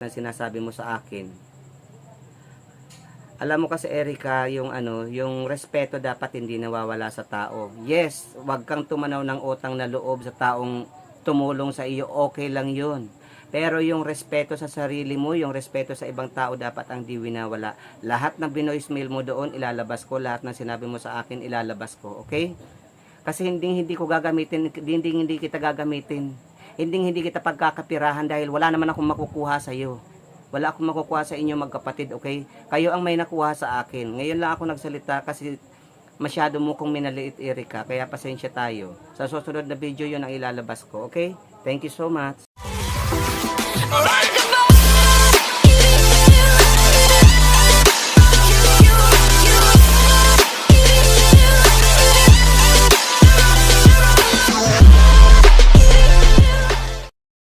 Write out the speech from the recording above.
na sinasabi mo sa akin. Alam mo kasi Erika, yung ano, yung respeto dapat hindi nawawala sa tao. Yes, wag kang tumanaw ng utang na loob sa taong tumulong sa iyo, okay lang 'yun. Pero yung respeto sa sarili mo, yung respeto sa ibang tao dapat ang di winawala. Lahat ng binoismail mo doon, ilalabas ko. Lahat ng sinabi mo sa akin, ilalabas ko. Okay? Kasi hindi hindi ko gagamitin, hindi hindi kita gagamitin hindi hindi kita pagkakapirahan dahil wala naman akong makukuha sa iyo. Wala akong makukuha sa inyo magkapatid, okay? Kayo ang may nakuha sa akin. Ngayon lang ako nagsalita kasi masyado mo kong minaliit, Erika. Kaya pasensya tayo. Sa susunod na video yon ang ilalabas ko, okay? Thank you so much. Alright!